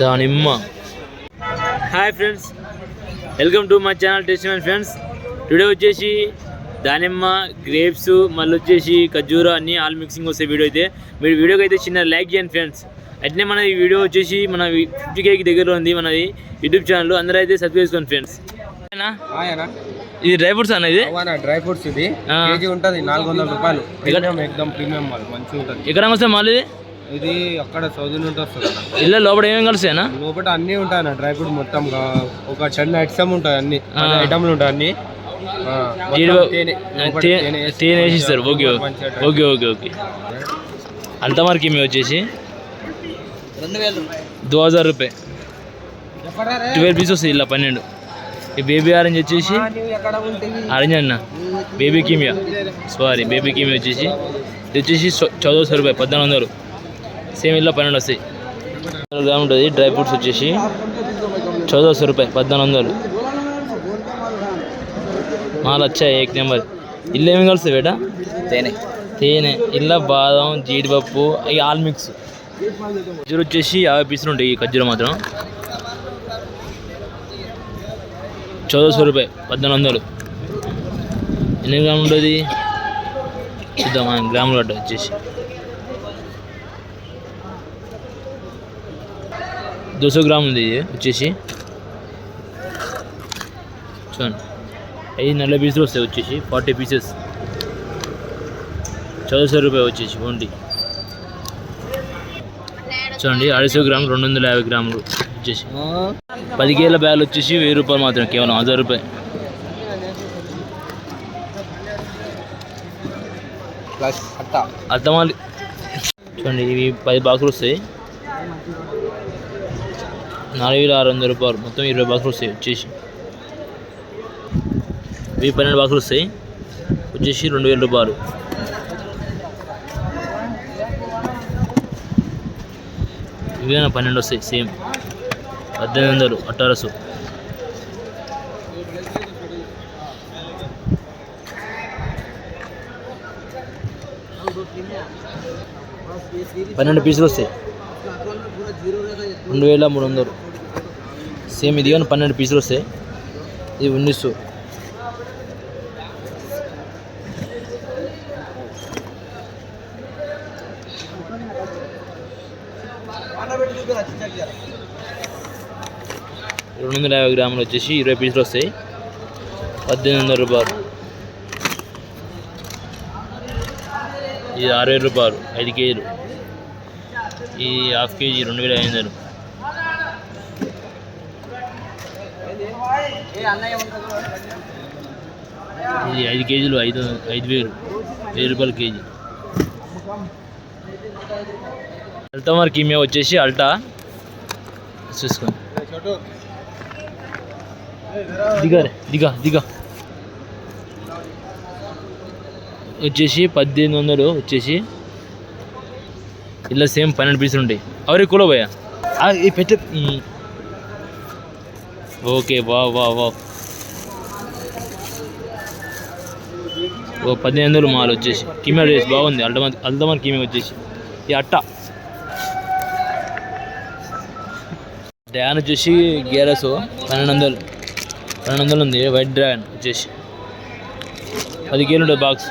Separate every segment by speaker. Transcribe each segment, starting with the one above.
Speaker 1: దానిమ్మ. Hi friends welcome to my channel test friends. Today వచ్చేసి దానిమ్మ గ్రేప్స్ మళ్ళీ వచ్చేసి ఖర్జూరా అన్ని ఆల్ మిక్సింగ్ వస్తాయి వీడియో అయితే. మీరు వీడియోకి అయితే చిన్న లైక్ చేయండి ఫ్రెండ్స్. అట్నే మన ఈ వీడియో వచ్చేసి మన ఫిఫ్టీ కేకి దగ్గరలో ఉంది మనది యూట్యూబ్ ఛానల్. అందరూ అయితే సబ్స్క్రైబ్ చేసుకోండి ఫ్రెండ్స్.
Speaker 2: ఆయన
Speaker 1: ఇది డ్రై ఫ్రూట్స్ అన్న ఇది?
Speaker 2: డ్రై ఫ్రూట్స్ ఇది. కేజీ ఉంటుంది నాలుగు వందల రూపాయలు. మాల్
Speaker 1: ఎక్కడ వస్తాయి మళ్ళీ ఇది?
Speaker 2: ఇది అక్కడ సౌదీ నుండి వస్తుంది.
Speaker 1: ఇళ్ళ లోపల ఏమేమి కలుస్తాయనా
Speaker 2: లోపల అన్నీ ఉంటాయి అన్న డ్రై ఫ్రూట్ మొత్తం గా- ఒక టెన్ ఐటమ్ ఉంటాయి అన్ని.
Speaker 1: ఆ.
Speaker 2: ఐటమ్లు ఉంటాయి అన్ని. తేనె. లోపల
Speaker 1: తే-
Speaker 2: తేనె వేసి
Speaker 1: తేనె వేసి ఇస్తారు.
Speaker 2: Okay okay.
Speaker 1: Okay okay okay. అల్తమార్కి మీ వచ్చేసి? దో హజార్ రూపాయ ట్వెల్వ్ పీస్ వస్తాయి ఇలా పన్నెండు. ఈ బేబీ ఆరెంజ్ వచ్చేసి
Speaker 2: ఆ, నువ్వు ఎక్కడ ఉంటుంది
Speaker 1: ఆరెంజ్ అన్న. బేబీ కీమియా. సారీ బేబీ కీమియా వచ్చేసి ఇది వచ్చేసి చౌ- చౌదవ సో రూపాయ పద్నాలుగు వందలు. సేమ్ ఇలా పన్నెండు వస్తాయి. గ్రాములు ఉంటుంది డ్రై ఫ్రూట్స్ వచ్చేసి చౌదవ సో రూపాయ పద్నాలుగు వందలు. మాలు వచ్చాయి ఏక్ నెంబర్. ఇల్లు ఏమి కలుస్తాయి బేటా?
Speaker 2: తేనె.
Speaker 1: తేనె ఇలా బాదం జీడిపప్పు అవి ఆల్ మిక్స్. ఖర్జూర వచ్చేసి యాభై పీసులు ఉంటాయి ఈ ఖర్జూర మాత్రం. చౌదవ సో రూపాయ పద్నాలుగు వందలు. ఎన్ని గ్రాములు ఉంటుంది? చూద్దాం గ్రాములు వచ్చేసి. దోసో గ్రామ్ ఉంది ఇది వచ్చేసి. చూడండి. ఐదు నలభై పీసులు వస్తాయి వచ్చేసి ఫార్టీ పీసెస్. చౌదవ సో రూపాయ వచ్చేసి ఓన్లీ. చూడండి అరవై గ్రాములు రెండు వందల యాభై గ్రాములు వచ్చేసి. పది కేల బ్యాగులు వచ్చేసి వెయ్యి రూపాయలు మాత్రం కేవలం హజార్ రూపాయలు. అర్థమాలి చూడండి ఇవి పది బాక్సులు వస్తాయి. నాలుగు వేల ఆరు వందల రూపాయలు. మొత్తం ఇరవై బాక్సులు వస్తాయి వచ్చేసి. ఇవి పన్నెండు బాక్సులు వస్తాయి వచ్చేసి రెండు వేల రూపాయలు. ఇవి పన్నెండు వస్తాయి సేమ్. పద్దెనిమిది వందలు అట్టారసు. పన్నెండు పీసులు వస్తాయి. రెండు వేల మూడు వందలు. సేమ్ ఇది కానీ పన్నెండు పీసులు వస్తాయి. ఇది ఉన్నీసు రెండు వందల యాభై గ్రాములు వచ్చేసి ఇరవై పీసులు వస్తాయి. పద్దెనిమిది వందల రూపాయలు. ఇది ఆరు వేల రూపాయలు ఐదు కేజీలు. ఈ హాఫ్ కేజీ రెండు వేల ఐదు వందలు. ఇది ఐదు కేజీలు ఐదు ఐదు వేలు. వెయ్యి రూపాయలు కేజీ. అల్టమార్ కీమియా వచ్చేసి అల్టా. చూసుకోండి. దిగా దిగా దిగా. వచ్చేసి పద్దెనిమిది వందలు వచ్చేసి ఇలా సేమ్ పన్నెండు పీసులు ఉంటాయి. అవరే కూలో పోయా? ఈ పెట్టే ఓకే వా వా వా ఓ పదిహేను వందలు మాల్ వచ్చేసి. కిమియా రేస్ బాగుంది. అల్టమాన్ అల్దమన్ కిమె వచ్చేసి. ఈ అట్ట. డ్రాగన్ వచ్చేసి గేరస్ పన్నెండు వందలు పన్నెండు వందలు ఉంది వైట్ డ్రాగన్ వచ్చేసి. పది కేలు ఉంటుంది బాక్స్.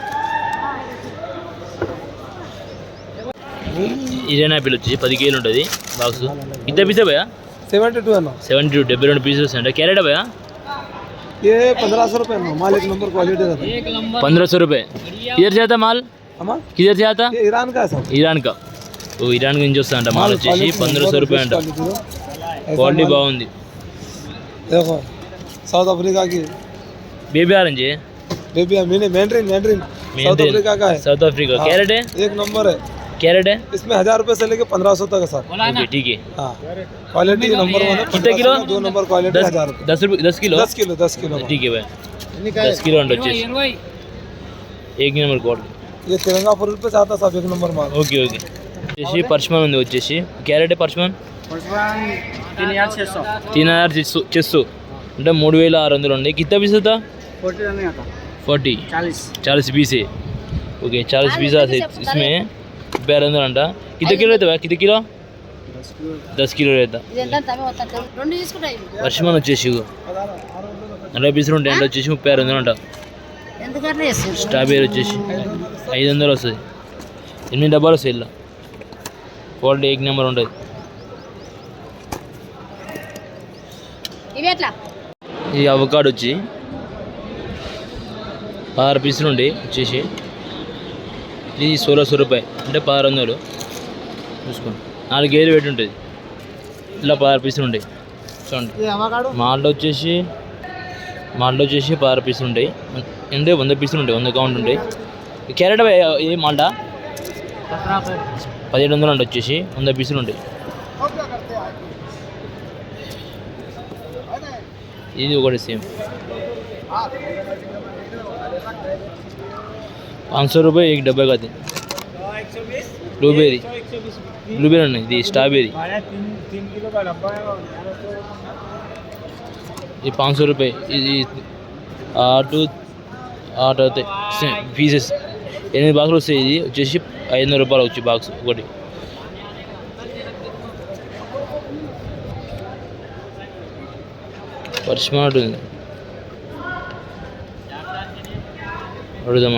Speaker 1: ఇదేనా పిల్ వచ్చేసి పది కేలు ఉంటుంది బాక్స్. ఇద్దరు పీసే భయ
Speaker 2: సెవెంటీ టూ అన్న.
Speaker 1: సెవెంటీ టూ డెబ్బై రెండు పీసెస్ అంటే. క్యారెట్ భయా
Speaker 2: ये पंद्रह सौ रुपये माल एक नंबर क्वालिटी रहता
Speaker 1: पंद्रह सौ रुपये किधर से आता माल किधर से आता
Speaker 2: ईरान का सर
Speaker 1: ईरान का ఓ ఇరాన్ నుంచి వస్తా అంట మాల్ వచ్చేసి. పంద్రహ సో రూపాయ అంట. క్వాలిటీ బాగుంది.
Speaker 2: South అఫ్రికాకి baby orange? Baby mandarin mandarin
Speaker 1: South Africa South Africa
Speaker 2: crate? ఏక్ నంబర్.
Speaker 1: कैरेट है
Speaker 2: इसमें हजार रुपए से लेके पंद्रह सौ तक है सर
Speaker 1: ओके ठीक है
Speaker 2: हाँ क्वालिटी नंबर वन है
Speaker 1: कितने
Speaker 2: 1500
Speaker 1: किलो?
Speaker 2: में दो नंबर क्वालिटी
Speaker 1: दस
Speaker 2: हजार रुपए
Speaker 1: दस रुपये दस किलो
Speaker 2: दस किलो दस किलो
Speaker 1: ठीक है भाई दस किलो अंडा వచ్చేసి एक नंबर क्वालिटी
Speaker 2: ये तिरंगा फुल पे आता सब एक नंबर माल
Speaker 1: ఓకే ఓకే వచ్చేసి పర్ష్మన్ ఉంది వచ్చేసి క్యారెట్ పర్ష్మన్
Speaker 2: तीन हजार छः सौ
Speaker 1: तीन हज़ार చెస్సు చెస్సు అంటే మూడు వేల ఆరు వందలు ఉంది కిత్తా పీస్ होता
Speaker 2: फोर्टी नहीं आता
Speaker 1: फोर्टी
Speaker 2: चालीस
Speaker 1: चालीस पीस है ओके चालीस पीस आते इसमें ಪ್ಯಾರಂದು అంట ಕಿತ కిలో అవుతుందా కిత కిలో? దస్ కిలో
Speaker 3: అవుతా
Speaker 1: వర్షమాన్ వచ్చేసి నలభై పీసులు ఉంటాయి అంటే వచ్చేసి ముప్పై ఆరు వందలు అంట స్ట్రాబెరీ వచ్చేసి ఐదు వందలు వస్తుంది. ఎనిమిది డబ్బాలు వస్తాయి ఇలా క్వాలిటీ ఎయిట్ నెంబర్ ఉంటుంది ఈ అవకాడు వచ్చి ఆరు పీసులు ఉండి వచ్చేసి ఇది సోలో సో రూపాయి అంటే పదహారు వందలు. చూసుకోండి నాలుగు గేలు పెట్టి ఉంటుంది ఇలా పదహారు పీసులు ఉంటాయి. చూడండి. మాల్లో వచ్చేసి మాల్లో వచ్చేసి పదహారు పీసులు ఉంటాయి. అంటే వంద పీసులు ఉంటాయి వంద కౌంట్ ఉంటాయి. క్యారెట్ ఏ మాల్టా? పదిహేడు వందలు అంటే వచ్చేసి వంద పీసులు ఉంటాయి. ఇది ఒకటి సేమ్. पाँच सौ रुपये, एक डब्बे का दें ब्लूबेरी। ब्लूबेरी नहीं, दी, स्ट्रॉबेरी। ये पाँच सौ रुपये आठ आठ पीसेस एन बाक्स वे वे ईद रुपये वे बाक्स पर्चम अड़ता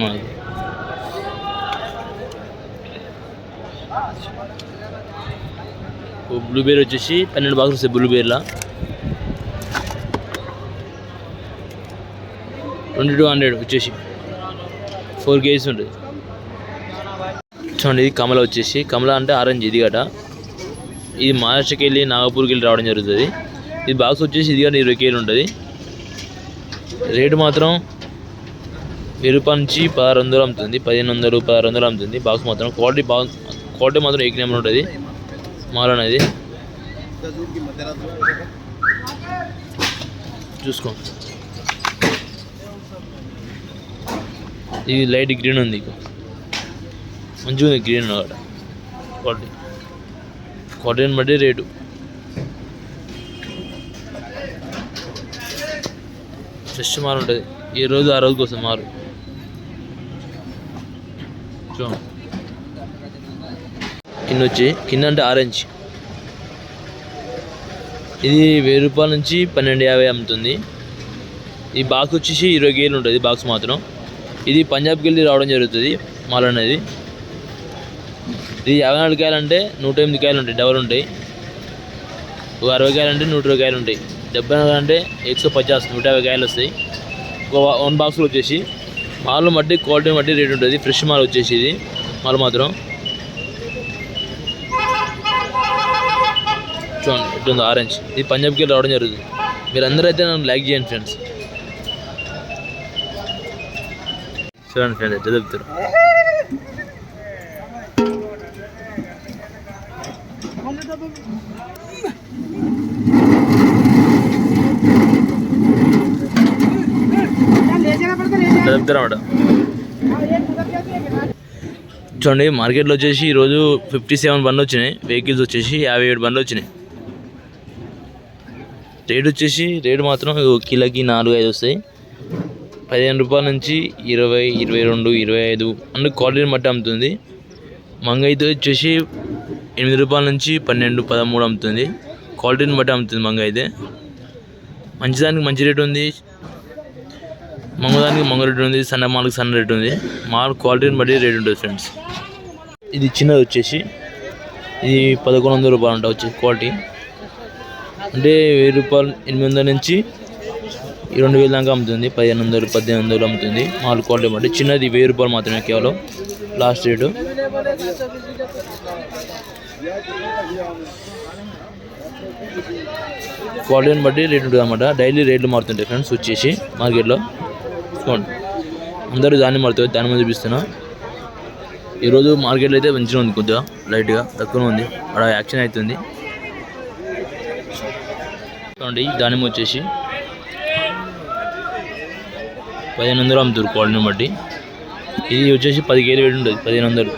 Speaker 1: బ్లూబెర్రీ వచ్చేసి పన్నెండు బాక్స్ వస్తాయి బ్లూబెర్రీలా ట్వంటీ టూ హండ్రెడ్ వచ్చేసి. ఫోర్ కేజీస్ ఉంటుంది. చూడండి ఇది కమల వచ్చేసి. కమల అంటే ఆరెంజ్ ఇది గట. ఇది మహారాష్ట్రకి వెళ్ళి నాగపూర్కి వెళ్ళి రావడం జరుగుతుంది. ఇది బాక్స్ వచ్చేసి ఇది గట ఇరవై కేజీలు ఉంటుంది. రేటు మాత్రం వెయ్యి రూపాయల నుంచి పదహారు వందలు అమ్ముతుంది. పదిహేను వందలు పదహారు వందలు అమ్ముతుంది. బాక్స్ మాత్రం క్వాలిటీ బాగా క్వాలిటీ మాత్రం ఏక్ నెంబర్ ఉంటుంది? మాల్ అనేది. చూసుకో. ఇది లైట్ గ్రీన్ ఉంది మంచిగా ఉంది గ్రీన్ అన్నమాట క్వాలిటీ. క్వాలిటీని బట్టి రేటు. ఫ్రెష్ మాల్ ఉంటుంది. ఏ రోజు ఆ రోజు కోసం మారు చూ కింద వచ్చి కింద అంటే ఆరెంజ్. ఇది వెయ్యి రూపాయల నుంచి పన్నెండు యాభై అమ్ముతుంది. ఈ బాక్స్ వచ్చేసి ఇరవై గేర్లు ఉంటుంది బాక్స్ మాత్రం. ఇది పంజాబ్కి వెళ్ళి రావడం జరుగుతుంది మాల్ అనేది. ఇది యాభై నాలుగు కాయలు అంటే నూట ఎనిమిది కాయలు ఉంటాయి డబల్ ఉంటాయి. ఒక అరవై కాయలు అంటే నూట ఇరవై కాయలు ఉంటాయి. డెబ్బై నాలుగు అంటే ఎక్సో పచాస్ నూట యాభై కాయలు వస్తాయి. ఒక వన్ బాక్స్లో వచ్చేసి. మాల్ మట్టి క్వాలిటీ మట్టి రేట్ ఉంటుంది ఫ్రెష్ మాల్ వచ్చేసి ఇది మాల్ మాత్రం. చూడండి ఇట్లుంది ఆరెంజ్ ఇది పంజాబ్కి వెళ్ళి రావడం జరుగుతుంది. మీరు అందరూ అయితే నన్ను లైక్ చేయండి ఫ్రెండ్స్ చూడండి ఫ్రెండ్స్ ఎట్లా చెప్తారు? చెప్తారన్నమాట చూడండి మార్కెట్లో వచ్చేసి ఈరోజు ఫిఫ్టీ సెవెన్ బండ్లు వచ్చినాయి. వెహికల్స్ వచ్చేసి యాభై ఏడు బండ్లు వచ్చినాయి. రేట్ వచ్చేసి రేటు మాత్రం కిలోకి నాలుగు ఐదు వస్తాయి. పదిహేను రూపాయల నుంచి ఇరవై ఇరవై రెండు ఇరవై ఐదు అంటే క్వాలిటీని బట్టి అమ్ముతుంది. మంగ అయితే వచ్చేసి ఎనిమిది రూపాయల నుంచి పన్నెండు పదమూడు అమ్ముతుంది. క్వాలిటీని బట్టి అమ్ముతుంది మంగ అయితే. మంచిదానికి మంచి రేటు ఉంది. మంగదానికి మంగ రేటు ఉంది. సన్న మాలకు సన్న రేటు ఉంది. మాల్ క్వాలిటీని బట్టి రేట్ ఉంటుంది ఫ్రెండ్స్. ఇది చిన్నది వచ్చేసి ఇది పదకొండు వందల రూపాయలు ఉంటుంది వచ్చేసి క్వాలిటీ. అంటే వెయ్యి రూపాయలు ఎనిమిది వందల నుంచి రెండు వేల దాకా అమ్ముతుంది. పదిహేను వందలు పద్దెనిమిది వందలు అమ్ముతుంది. మాల్ క్వాలిటీ బట్టి. చిన్నది వెయ్యి రూపాయలు మాత్రమే కేవలం. Last rate. క్వాలిటీని బట్టి రేట్ ఉంటుంది అనమాట డైలీ రేట్లు మారుతుంటాయి ఫ్రెండ్స్ వచ్చేసి మార్కెట్లో. అందరూ దాన్ని మారుతుంది దాని మీద చూపిస్తున్నా. ఈరోజు మార్కెట్లో అయితే మంచిగా ఉంది కొద్దిగా లైట్గా తక్కువ ఉంది. అక్కడ యాక్షన్ అవుతుంది. చూడండి దానిమ్మ వచ్చేసి. పదిహేను వందలు అమ్ముతారు క్వాలిటీని బట్టి. ఇది వచ్చేసి పది కేజీలు వేడి ఉంటుంది పదిహేను వందలు.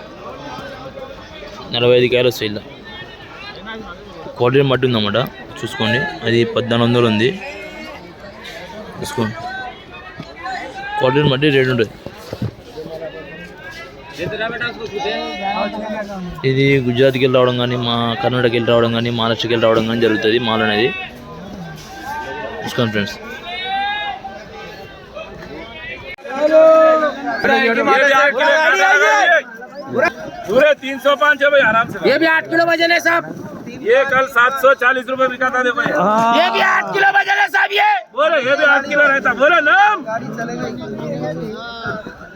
Speaker 1: నలభై ఐదు కాయలు వస్తాయి ఇలా క్వాలిటీని బట్టి ఉందన్నమాట చూసుకోండి. అది పద్నాలుగు వందలు ఉంది. చూసుకోండి. క్వాలిటీని బట్టి రేట్ ఉంటుంది. ఇది గుజరాత్కి వెళ్ళి రావడం కానీ మా కర్ణాటకకి వెళ్ళి రావడం కానీ మహారాష్ట్రకి వెళ్ళి రావడం కానీ జరుగుతుంది మాల్ అనేది. प्रेस कॉन्फ्रेंस
Speaker 4: पूरे तीन सौ पाँच है भाई आराम से। ये भी आठ किलो वज़न है साहब। ये कल सात सौ चालीस रूपए बिका था देखो हाँ। ये। भी आठ किलो वज़न है साहब ये। बोलो ये भी आठ किलो रहता। बोलो नाम।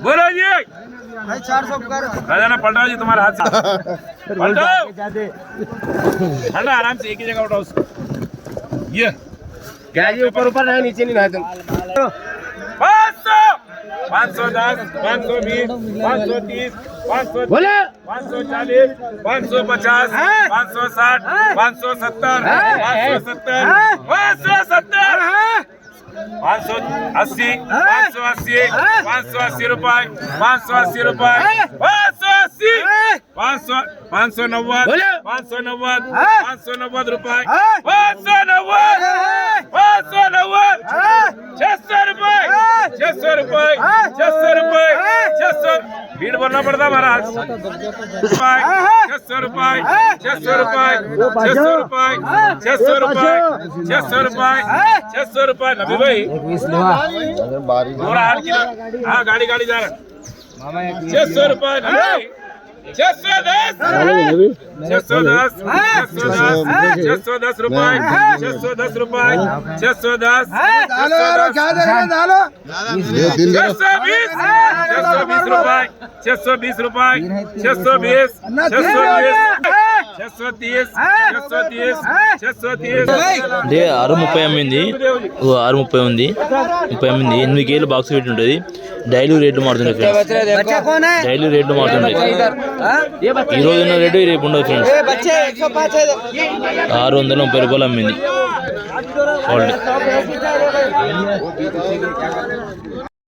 Speaker 4: बोलो ये।
Speaker 2: चार सौ
Speaker 4: पलटा जी तुम्हारे हाथ से। पलटाओ आराम से एक ही जगह उठाओ ये। क्या जी ऊपर ऊपर नहीं नीचे नहीं रहा पाँच सौ पाँच सौ दस पाँच सौ बीस पाँच सौ तीस पाँच सौ बोले पाँच सौ चालीस पाँच सौ पचास पाँच सौ साठ पाँच सौ सत्तर पाँच सौ सत्तर पाँच सौ सत्तर पाँच सौ अस्सी पाँच सौ अस्सी पाँच सौ अस्सी रुपए पाँच सौ अस्सी रुपए पाँच सौ अस्सी पाँच सौ पाँच सौ नव्वद पाँच सौ नव्वद पाँच सौ नव्वद रुपए पाँच सौ नव्वद पाँच सौ नव्वद छह सौ रुपए छह सौ रुपए छह सौ रुपए छह सौ भीड़ भरना पड़ता महाराज छह सौ रुपए छह सौ रुपए छह सौ रुपए छह सौ रुपए छह सौ रुपए छह सौ रुपए नबी भाई पूरा आठ किलो हाँ गाड़ी गाड़ी जा रहा छह सौ रुपए
Speaker 1: అంటే ఆరు ముప్పై అమ్మింది. ఓ ఆరు ముప్పై ఉంది. ముప్పై అమ్మింది. ఎనిమిది కేలు బాక్స్ పెట్టి ఉంటుంది. డైలీ రేట్లు మారుతుంటాయి ఫ్రెండ్స్ డైలీ రేట్లు మారుతుంటాయి ఈ రోజు ఉన్న రేటు రేపు ఉండదు ఫ్రెండ్స్ ఆరు వందల ముప్పై రూపాయలు అమ్మింది.